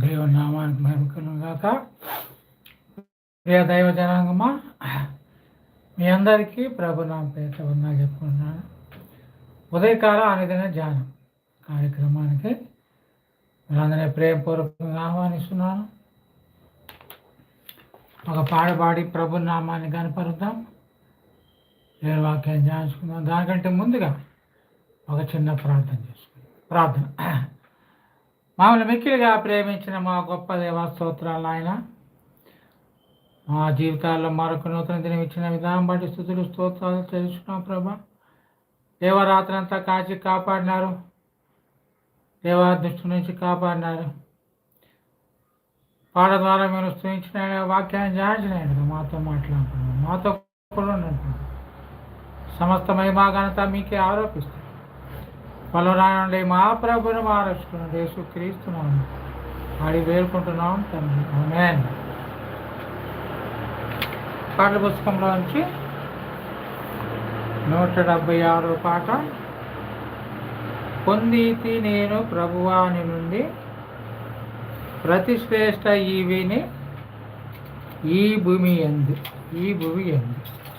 దేవుని నామానికి మహిమకలను గాక. ప్రియ దైవ జనాంగమా మీ అందరికీ ప్రభు నా పేట ఉన్నా చెప్పుకున్నాను ఉదయకాల అనుదిన ధ్యానం కార్యక్రమానికి మీరందరినీ ప్రేమపూర్వకంగా ఆహ్వానిస్తున్నాను. ఒక పాడబాడి ప్రభు నామాన్ని కనపరుద్దాం నేను వాక్యాన్ని ధ్యానించుకుందాం. దానికంటే ముందుగా ఒక చిన్న ప్రార్థన చేసుకుందాం. ప్రార్థన. మామూలు మిక్కిలిగా ప్రేమించిన మా గొప్ప దేవ స్తోత్రాలు ఆయన మా జీవితాల్లో మరొక నూతన దినం ఇచ్చిన విధానం బట్టి స్థుతులు స్తోత్రాలు తెలుసుకున్నాం ప్రభా. దేవరాత్రి అంతా కాచి కాపాడినారు. దేవా దృష్టి నుంచి కాపాడినారు. పాట ద్వారా మీరు స్థుతించిన వాక్యాన్ని జాయించిన మాతో మాట్లాడుతున్నాం. మాతో కూడా ఉండండి సమస్త మహిమా ఘనత మీకే ఆరోపిస్తాం పలునాడు మా ప్రభుని మా రక్షకుడు యేసు అడిగి ఆడి వేరుకుంటున్నాం తండ్రి. ఆమెన్. పాటల పుస్తకంలో నుంచి నూట డెబ్బై ఆరో పాట. పొందితి నేను ప్రభువాని నుండి ప్రతిశ్రేష్ట ఈవిని ఈ భూమి ఎందు ఈ భూమి ఎందు.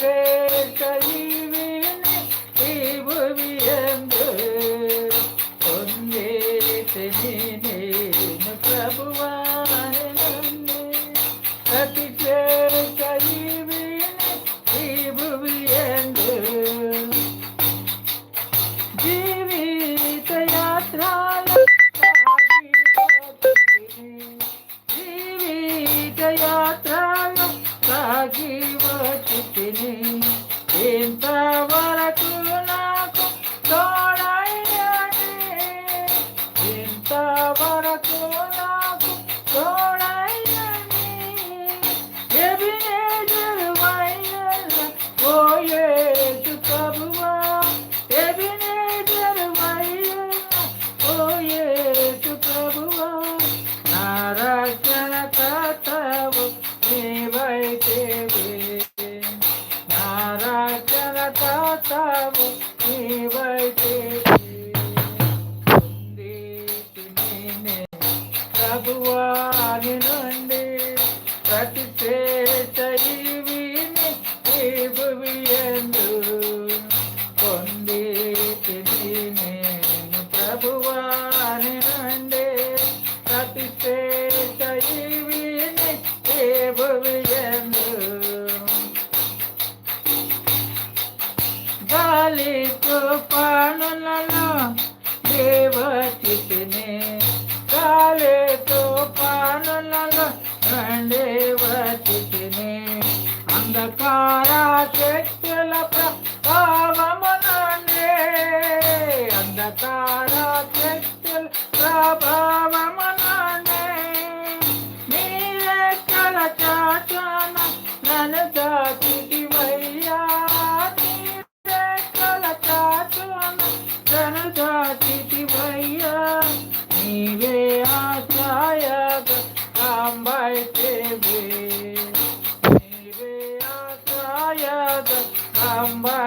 ప్రతి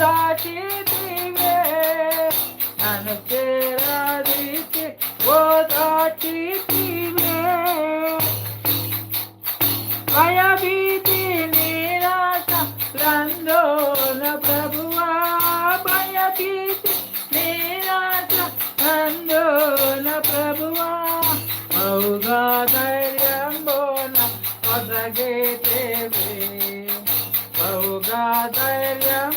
ದಾಟಿದಿವೆ ನಾನು ಕೇಳದಿಕ್ಕೆ ಓ ದಾಟಿದಿವೆ ಭಯ ಭೀತಿ ನಿರಾಶ ರಂದೋಲ ಪ್ರಭುವ ಭಯ ಭೀತಿ ನಿರಾಶ ರಂದೋಲ ಪ್ರಭುವ ಔಗಾದರ್ಯಂಬೋಲ ಒದಗೆತೇವೆ ಔಗಾದರ್ಯಂ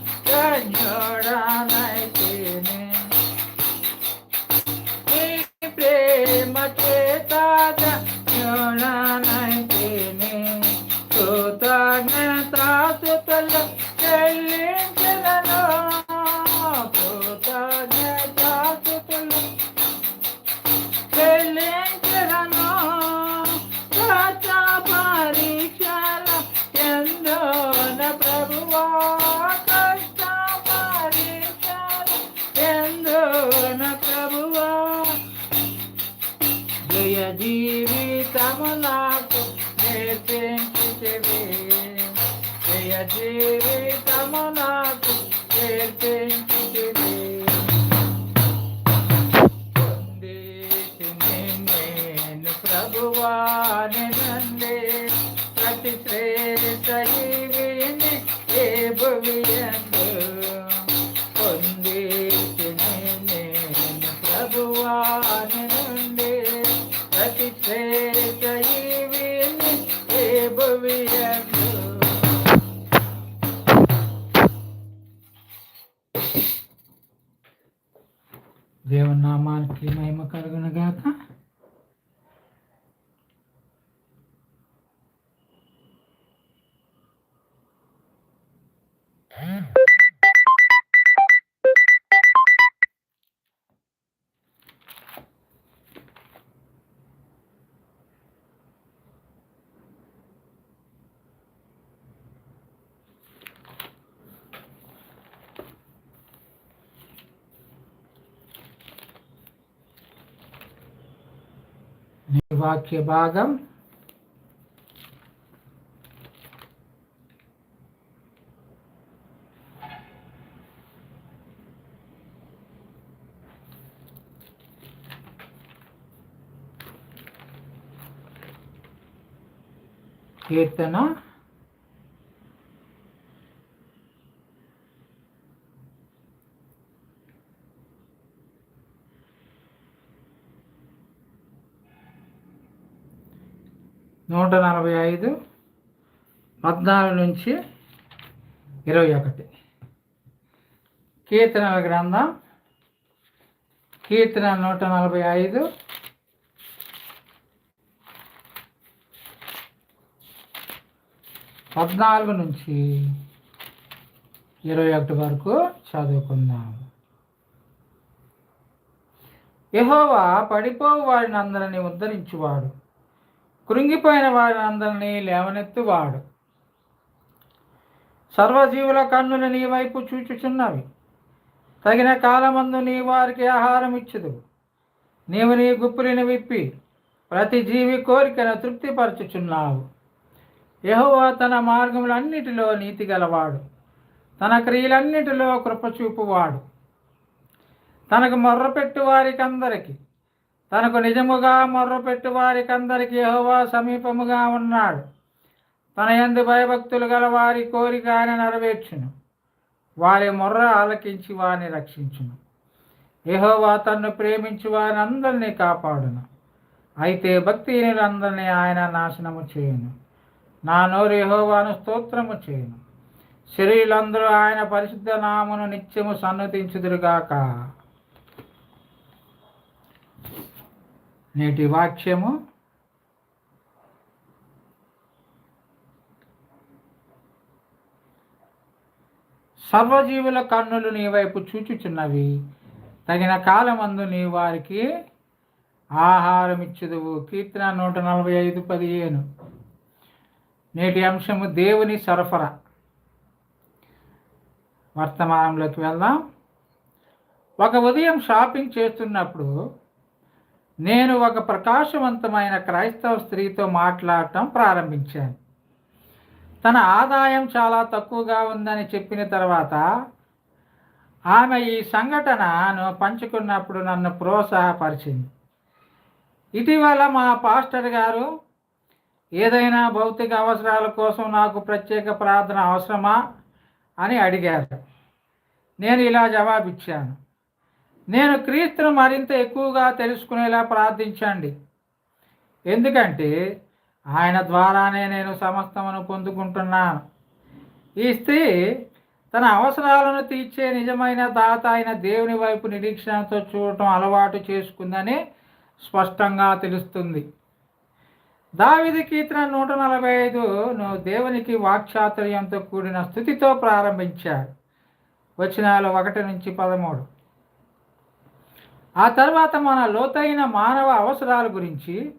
Thank God. direita mão నీ వాక్య భాగం కీర్తన నూట నలభై ఐదు పద్నాలుగు నుంచి ఇరవై ఒకటి. కీర్తనల గ్రంథం కీర్తన నూట నలభై ఐదు పద్నాలుగు నుంచి ఇరవై ఒకటి వరకు చదువుకుందాం. యహోవా పడిపోవు వారిని అందరినీ ఉద్ధరించువాడు. కృంగిపోయిన వారిని అందరినీ లేవనెత్తువాడు. సర్వజీవుల కన్నులు నీ వైపు చూచుచున్నవి. తగిన కాలమందు నీ వారికి ఆహారం ఇచ్చుదు. నీవు నీ గుప్పులిని విప్పి ప్రతి జీవి కోరికను తృప్తిపరచుచున్నావు. యహోవా తన మార్గములన్నిటిలో నీతి గలవాడు. తన క్రియలన్నిటిలో కృపచూపువాడు తనకు మొర్రపెట్టు వారికి అందరికీ తనకు నిజముగా మొర్రపెట్టు వారికి యహోవా సమీపముగా ఉన్నాడు. తన ఎందు భయభక్తులు గల వారి కోరిక ఆయన నెరవేర్చును. వారి మొర్ర ఆలకించి వారిని రక్షించును. యహోవా తన్ను ప్రేమించి వారిని అందరినీ కాపాడును. అయితే భక్తిహీనులందరినీ ఆయన నాశనము చేయును. నా నోరు యహోవాను స్తోత్రము చేయును. శరీరులందరూ ఆయన పరిశుద్ధ నామును నిత్యము సన్నతించుదురుగాక. నేటి వాక్యము సర్వజీవుల కన్నులు నీ వైపు చూచుచున్నవి. తగిన కాలమందు నీ వారికి ఆహారం ఇచ్చుదువు కీర్తన నూట నలభై ఐదు పదిహేను. నేటి అంశము దేవుని సరఫరా. వర్తమానంలోకి వెళ్దాం. ఒక ఉదయం షాపింగ్ చేస్తున్నప్పుడు నేను ఒక ప్రకాశవంతమైన క్రైస్తవ స్త్రీతో మాట్లాడటం ప్రారంభించాను. తన ఆదాయం చాలా తక్కువగా ఉందని చెప్పిన తర్వాత ఆమె ఈ సంఘటనను పంచుకున్నప్పుడు నన్ను ప్రోత్సాహపరిచింది. ఇటీవల మా పాస్టర్ గారు ఏదైనా భౌతిక అవసరాల కోసం నాకు ప్రత్యేక ప్రార్థన అవసరమా? అని అడిగారు. నేను ఇలా జవాబిచ్చాను. నేను క్రీస్తును మరింత ఎక్కువగా తెలుసుకునేలా ప్రార్థించండి. ఎందుకంటే ఆయన ద్వారానే నేను సమస్తమును పొందుకుంటున్నాను. ఈ స్త్రీ తన అవసరాలను తీర్చే నిజమైన దాత అయిన దేవుని వైపు నిరీక్షణతో చూడటం అలవాటు చేసుకుందని స్పష్టంగా తెలుస్తుంది. దావిది కీర్తన నూట నలభై ఐదును దేవునికి వాక్చాతుర్యంతో కూడిన స్థుతితో ప్రారంభించాడు. వచనాలు ఒకటి నుంచి పదమూడు. ఆ తర్వాత మన లోతైన మానవ అవసరాల గురించి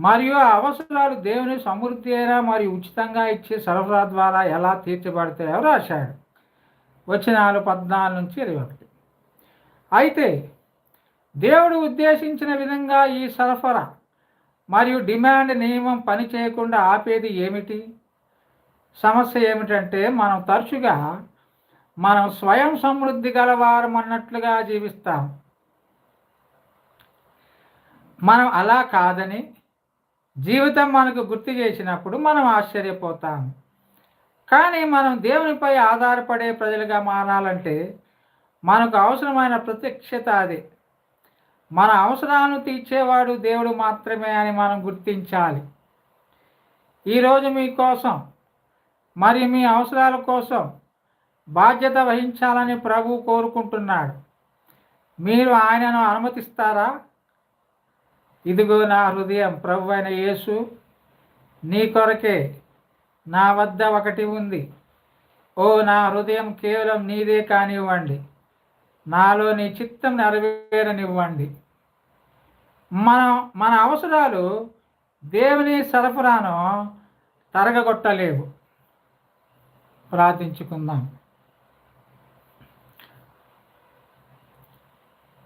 మరియు ఆ అవసరాలు దేవుని సమృద్ధి అయినా మరియు ఉచితంగా ఇచ్చే సరఫరా ద్వారా ఎలా తీర్చబడతాయో రాశాడు. వచనాలు పద్నాలుగు నుంచి ఇరవై ఒకటి. అయితే దేవుడు ఉద్దేశించిన విధంగా ఈ సరఫరా మరియు డిమాండ్ నియమం పని చేయకుండా ఆపేది ఏమిటి? సమస్య ఏమిటంటే మనం తరచుగా మనం స్వయం సమృద్ధి గలవారం అన్నట్లుగా జీవిస్తాం. మనం అలా కాదని జీవితం మనకు గుర్తు చేసినప్పుడు మనం ఆశ్చర్యపోతాం. కానీ మనం దేవునిపై ఆధారపడే ప్రజలుగా మారాలంటే మనకు అవసరమైన ప్రత్యక్షత అది. మన అవసరాలను తీర్చేవాడు దేవుడు మాత్రమే అని మనం గుర్తించాలి. ఈరోజు మీకోసం మరి మీ అవసరాల కోసం బాధ్యత వహించాలని ప్రభు కోరుకుంటున్నాడు. మీరు ఆయనను అనుమతిస్తారా? ఇదిగో నా హృదయం ప్రభు అయిన యేసు నీ కొరకే నా వద్ద ఒకటి ఉంది. ఓ నా హృదయం కేవలం నీదే కానివ్వండి. నాలో నీ చిత్తం నెరవేరనివ్వండి. మన మన అవసరాలు దేవుని సరఫరాను తరగగొట్టలేవు. ప్రార్థించుకుందాం.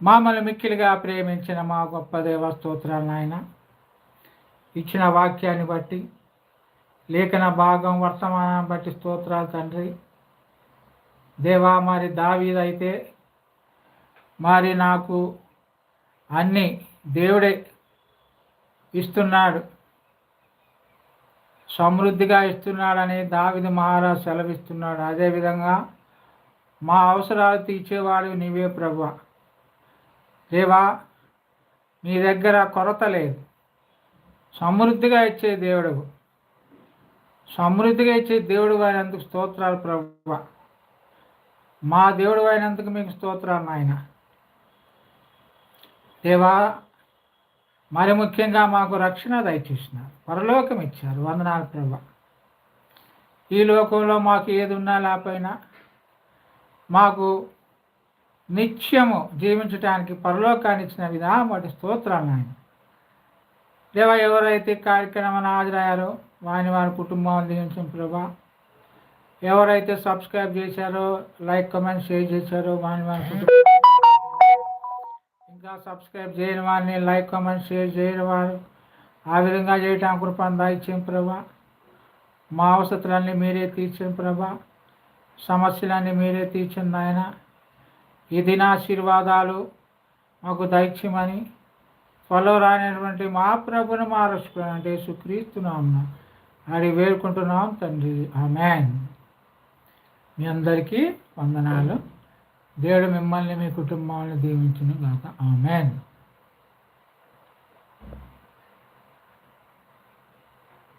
మామల్ని మిక్కిలిగా ప్రేమించిన మా గొప్ప దేవస్తోత్రాలు నాయన. ఇచ్చిన వాక్యాన్ని బట్టి లేఖన భాగం వర్తమానాన్ని బట్టి స్తోత్రాలు తండ్రి. దేవా మరి దావీదైతే మరి నాకు అన్నీ దేవుడే ఇస్తున్నాడు. సమృద్ధిగా ఇస్తున్నాడని దావిది మహారాజు సెలవిస్తున్నాడు. అదేవిధంగా మా అవసరాలు తీర్చేవాడు నీవే ప్రభా దేవా మీ దగ్గర కొరత లేదు. సమృద్ధిగా ఇచ్చే దేవుడు సమృద్ధిగా ఇచ్చే దేవుడు అయినందుకు స్తోత్రాలు ప్రభు మా దేవుడు అయినందుకు మీకు స్తోత్రాలు నాయన. దేవా మరి ముఖ్యంగా మాకు రక్షణ దయచేసినారు. పరలోకం ఇచ్చారు. వందనాలు ప్రభు ఈ లోకంలో మాకు ఏది ఉన్నా లేకపోయినా మాకు నిత్యము జీవించడానికి పరలోకాన్ని ఇచ్చిన విధానం వాటి స్తోత్రాలు ఆయన. దేవ ఎవరైతే కార్యక్రమాన్ని హాజరయ్యారో వాని వారి కుటుంబం దించిన ప్రభా. ఎవరైతే సబ్స్క్రైబ్ చేశారో లైక్ కమెంట్ షేర్ చేశారో వాని వారి కుటుంబం ఇంకా సబ్స్క్రైబ్ చేయని వారిని లైక్ కమెంట్ షేర్ చేయని వారు ఆ విధంగా చేయటం కృపను దాయిచ్చిన ప్రభా. మా అవసరాలన్నీ మీరే తీర్చిన ప్రభా. సమస్యలన్నీ మీరే తీర్చింది ఆయన ఈ దినాశీర్వాదాలు మాకు దైత్యమని త్వరలో రానటువంటి మా ప్రభును మా అంటే సుక్రీస్తున్నాం అడి వేడుకుంటున్నాం తండ్రి. ఆమెన్. మీ అందరికీ వందనాలు. దేవుడు మిమ్మల్ని మీ కుటుంబాలను దీవించును గాక. ఆమెన్.